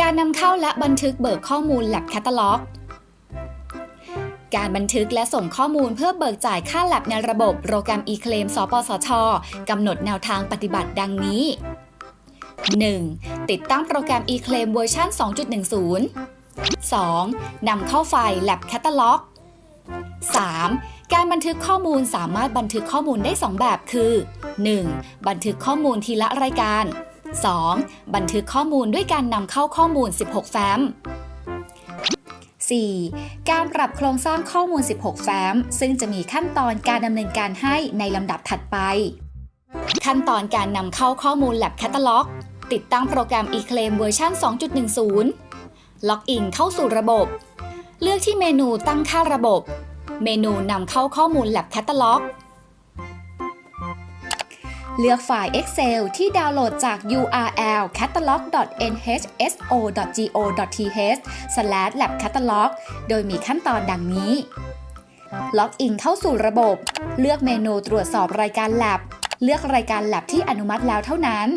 การนำเข้าและบันทึกเบิกข้อมูล Lab Catalog การบันทึกและส่งข้อมูลเพื่อเบิกจ่ายค่า Lab ในระบบโปรแกรม e-claim สปสชกำหนดแนวทางปฏิบัติดังนี้ 1. ติดตั้งโปรแกรม e-claim เวอร์ชัน2.10 2. นำเข้าไฟล์ Lab Catalog 3. การบันทึกข้อมูลสามารถบันทึกข้อมูลได้ 2 แบบคือ 1. บันทึกข้อมูลทีละรายการ 2. บันทึกข้อมูลด้วยการนำเข้าข้อมูล 16 แฟ้ม 4. การปรับโครงสร้างข้อมูล 16 แฟ้ม ซึ่งจะมีขั้นตอนการดำเนินการให้ในลำดับถัดไป ขั้นตอนการนำเข้าข้อมูล Lab Catalog ติดตั้งโปรแกรม eClaim เวอร์ชัน2.10 ล็อกอินเข้าสู่ระบบ เลือกที่เมนูตั้งค่าระบบ เมนูนำเข้าข้อมูล Lab Catalog เลือกไฟล์ Excel ที่ดาวน์โหลดจาก URL catalog.nhso.go.th/labcatalog โดยมีขั้นตอนดังนี้ ล็อกอินเข้าสู่ระบบ เลือกเมนูตรวจสอบรายการ Lab เลือกรายการ Lab ที่อนุมัติแล้วเท่านั้น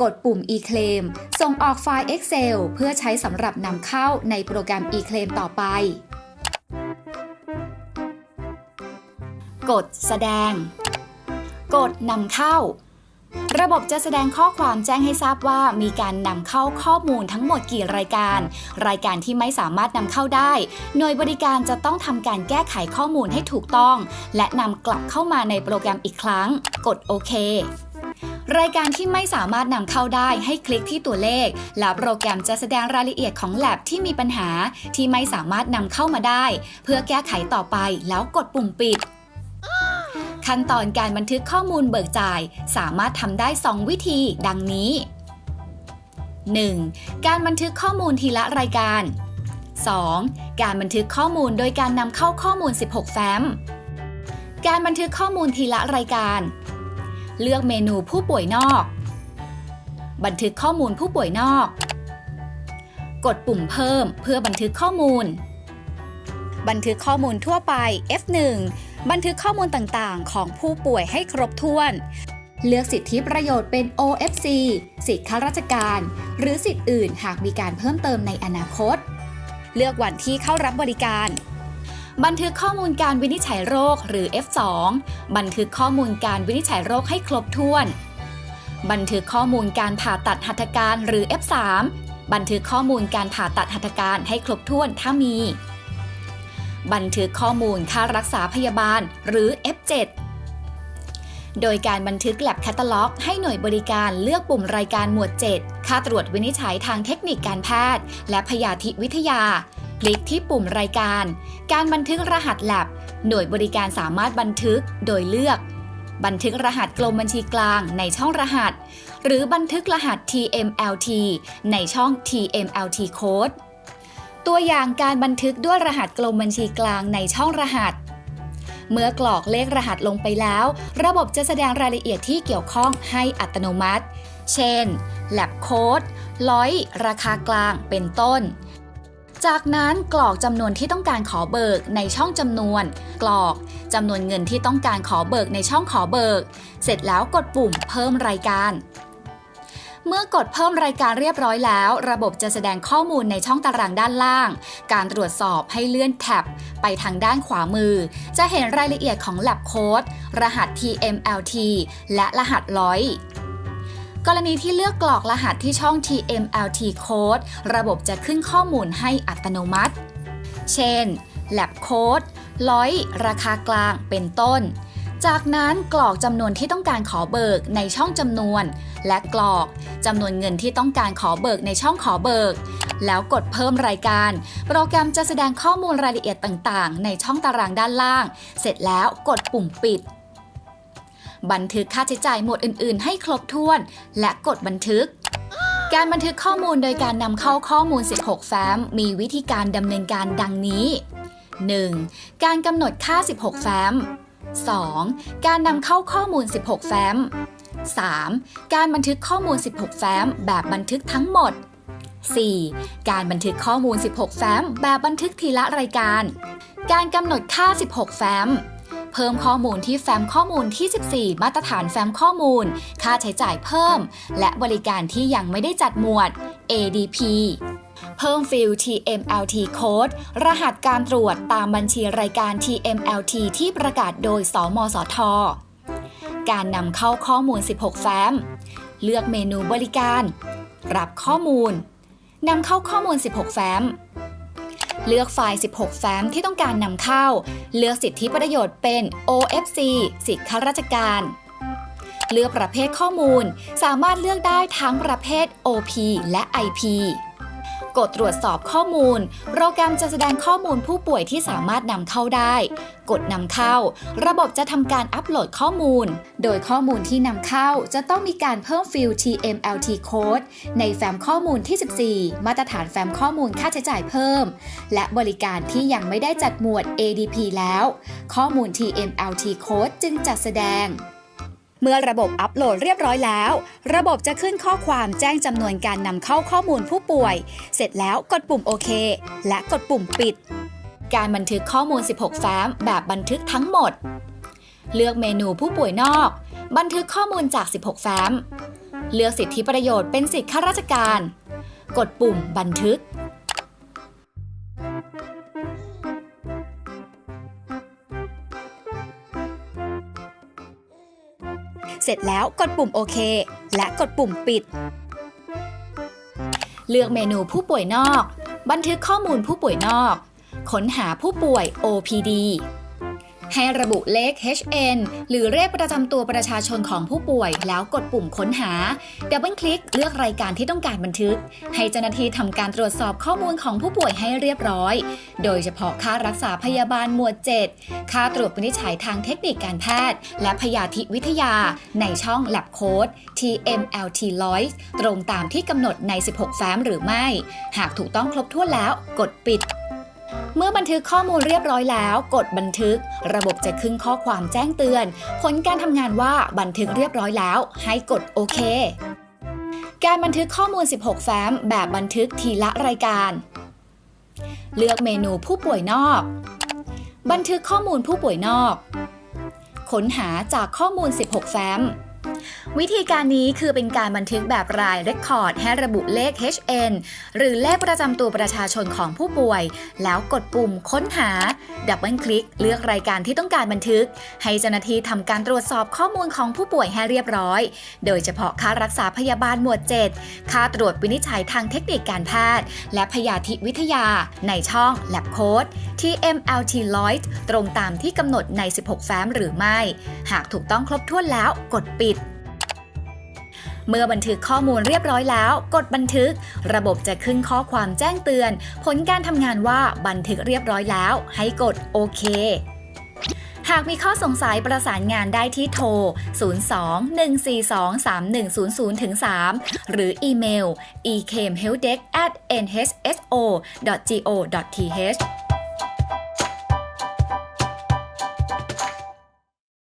กดปุ่ม eClaim ส่งออกไฟล์ Excel เพื่อใช้สำหรับนำเข้าในโปรแกรม eClaim ต่อไป กดแสดง กดนำเข้า ระบบจะแสดงข้อความแจ้งให้ทราบว่ามีการนำเข้าข้อมูลทั้งหมดกี่รายการ รายการที่ไม่สามารถนำเข้าได้ หน่วยบริการจะต้องทำการแก้ไขข้อมูลให้ถูกต้อง และนำกลับเข้ามาในโปรแกรมอีกครั้ง กดโอเครายการที่ไม่สามารถนำเข้าได้ให้คลิกที่ตัวเลข แล้วโปรแกรมจะแสดงรายละเอียดของ Lab ที่มีปัญหาที่ไม่สามารถนำเข้ามาได้ เพื่อแก้ไขต่อไปแล้วกดปุ่มปิด ขั้นตอนการบันทึกข้อมูลเบิกจ่าย สามารถทำได้ 2 วิธีดังนี้ 1. การบันทึกข้อมูลทีละรายการ 2. การบันทึกข้อมูลโดยการนำเข้าข้อมูล 16 แฟ้ม การบันทึกข้อมูลทีละรายการ เลือกเมนูผู้ป่วยนอก บันทึกข้อมูลผู้ป่วยนอก กดปุ่มเพิ่มเพื่อบันทึกข้อมูล บันทึกข้อมูลทั่วไป F1 บันทึกข้อมูลต่างๆ ของผู้ป่วยให้ครบถ้วน เลือกสิทธิประโยชน์เป็น OFC สิทธิข้าราชการ หรือสิทธิอื่นหากมีการเพิ่มเติมในอนาคต เลือกวันที่เข้ารับบริการ บันทึกข้อมูลการวินิจฉัยโรคหรือ F2 บันทึกข้อมูลการวินิจฉัยโรคให้ครบถ้วน บันทึกข้อมูลการผ่าตัดหัตถการหรือ F3 บันทึกข้อมูลการผ่าตัดหัตถการให้ครบถ้วนถ้ามี บันทึกข้อมูลค่ารักษาพยาบาลหรือ F7 โดยการบันทึกแ Lab Catalog ให้หน่วยบริการเลือกปุ่มรายการหมวด 7 ค่าตรวจวินิจฉัยทางเทคนิคการแพทย์ และพยาธิวิทยา คลิกที่ปุ่มรายการ การบันทึกรหัส Lab หน่วยบริการสามารถบันทึกโดยเลือก บันทึกรหัสกลมบัญชีกลางในช่องรหัส หรือบันทึกรหัส TMLT ในช่อง TMLT Code ตัวอย่างการบันทึกด้วยรหัสกลมบัญชีกลางในช่องรหัส เมื่อกรอกเลขรหัสลงไปแล้ว ระบบจะแสดงรายละเอียดที่เกี่ยวข้องให้อัตโนมัติ เช่น lab code ร้อย ราคากลาง เป็นต้น จากนั้นกรอกจำนวนที่ต้องการขอเบิกในช่องจำนวน กรอกจำนวนเงินที่ต้องการขอเบิกในช่องขอเบิก เสร็จแล้วกดปุ่มเพิ่มรายการ เมื่อกดเพิ่มรายการเรียบร้อยแล้ว ระบบจะแสดงข้อมูลในช่องตารางด้านล่าง การตรวจสอบให้เลื่อนแท็บ ไปทางด้านขวามือ จะเห็นรายละเอียดของ Lab Code รหัส TMLT และรหัสร้อยกรณีที่เลือกกรอกรหัสที่ช่อง TMLT Code ระบบจะขึ้นข้อมูลให้อัตโนมัติ เช่น Lab Code ร้อย ราคากลาง เป็นต้น จากนั้นกรอกจำนวนที่ต้องการขอเบิกในช่องจำนวน และกรอกจำนวนเงินที่ต้องการขอเบิกในช่องขอเบิก แล้วกดเพิ่มรายการ โปรแกรมจะแสดงข้อมูลรายละเอียดต่างๆ ในช่องตารางด้านล่าง เสร็จแล้วกดปุ่มปิด บันทึกค่าใช้จ่ายหมวดอื่น ๆ ให้ครบถ้วน และกดบันทึกการบันทึกข้อมูลโดยการนำเข้าข้อมูล 16 แฟ้ม มีวิธีการดำเนินการดังนี้ 1. การกำหนดค่า 16 แฟ้ม 2. การนำเข้าข้อมูล 16 แฟ้ม 3. การบันทึกข้อมูล 16 แฟ้ม แบบบันทึกทั้งหมด 4. การบันทึกข้อมูล 16 แฟ้ม แบบบันทึกทีละรายการ การกำหนดค่า 16 แฟ้ม เพิ่มข้อมูลที่แฟ้มข้อมูลที่ 14 มาตรฐานแฟ้มข้อมูล ค่าใช้จ่ายเพิ่ม และบริการที่ยังไม่ได้จัดหมวด ADP เพิ่มฟิล TMLT code รหัสการตรวจตามบัญชีรายการ TMLT ที่ประกาศโดย สมสท การนำเข้าข้อมูล 16 แฟ้ม เลือกเมนูบริการ รับข้อมูล นำเข้าข้อมูล 16 แฟ้ม เลือกไฟล์ 16 แฟ้มที่ต้องการนำเข้า เลือกสิทธิประโยชน์เป็น OFC สิทธิข้าราชการเลือกประเภทข้อมูล สามารถเลือกได้ทั้งประเภท OP และ IP กดตรวจสอบข้อมูล โปรแกรมจะแสดงข้อมูลผู้ป่วยที่สามารถนำเข้าได้ กดนำเข้า ระบบจะทำการอัปโหลดข้อมูล โดยข้อมูลที่นำเข้าจะต้องมีการเพิ่มฟิล TMLT code ในแฟ้มข้อมูลที่ 14 มาตรฐานแฟ้มข้อมูลค่าใช้จ่ายเพิ่ม และบริการที่ยังไม่ได้จัดหมวด ADP แล้ว ข้อมูล TMLT code จึงจัดแสดง เมื่อระบบอัปโหลดเรียบร้อยแล้ว ระบบจะขึ้นข้อความแจ้งจำนวนการนำเข้าข้อมูลผู้ป่วย เสร็จแล้วกดปุ่มโอเค และกดปุ่มปิด การบันทึกข้อมูล 16 แฟ้ม แบบบันทึกทั้งหมด เลือกเมนูผู้ป่วยนอก บันทึกข้อมูลจาก 16 แฟ้ม เลือกสิทธิประโยชน์เป็นสิทธิข้าราชการ กดปุ่มบันทึก เสร็จแล้วกดปุ่มโอเค และกดปุ่มปิด เลือกเมนูผู้ป่วยนอก บันทึกข้อมูลผู้ป่วยนอก ค้นหาผู้ป่วย OPD ให้ระบุเลข HN หรือเลขประจำตัวประชาชนของผู้ป่วย แล้วกดปุ่มค้นหาดับเบิลคลิกเลือกรายการที่ต้องการบันทึก ให้เจ้าหน้าที่ทำการตรวจสอบข้อมูลของผู้ป่วยให้เรียบร้อย โดยเฉพาะค่ารักษาพยาบาลหมวด 7 ค่าตรวจวินิจฉัยทางเทคนิคการแพทย์ และพยาธิวิทยา ในช่อง Lab Code TMLT l o i s ตรงตามที่กำหนดใน 16 แฟ้มหรือไม่ หากถูกต้องครบถ้วนแล้ว กดปิด เมื่อบันทึกข้อมูลเรียบร้อยแล้ว กดบันทึก ระบบจะขึ้นข้อความแจ้งเตือน ผลการทำงานว่าบันทึกเรียบร้อยแล้ว ให้กดโอเค การบันทึกข้อมูล 16 แฟ้ม แบบบันทึกทีละรายการ เลือกเมนูผู้ป่วยนอก บันทึกข้อมูลผู้ป่วยนอก ค้นหาจากข้อมูล 16 แฟ้ม วิธีการนี้คือเป็นการบันทึกแบบราย Record ให้ระบุเลข HN หรือเลขประจำตัวประชาชนของผู้ป่วย แล้วกดปุ่มค้นหา ดับเบิลคลิก เลือกรายการที่ต้องการบันทึก ให้เจ้าหน้าที่ทำการตรวจสอบข้อมูลของผู้ป่วยให้เรียบร้อย โดยเฉพาะค่ารักษาพยาบาลหมวด 7 ค่าตรวจวินิจฉัยทางเทคนิคการแพทย์ และพยาธิวิทยา ในช่อง Lab Code TMLT l o i d ตรงตามที่กำหนดใน 16 แฟ้มหรือไม่ หากถูกต้องครบถ้วนแล้วกดปิด เมื่อบันทึกข้อมูลเรียบร้อยแล้ว กดบันทึก ระบบจะขึ้นข้อความแจ้งเตือน ผลการทำงานว่าบันทึกเรียบร้อยแล้ว ให้กดโอเคหากมีข้อสงสัยประสานงานได้ที่โทร 02-142-3100-3หรืออีเมล ekmhelpdesk@nhso.go.th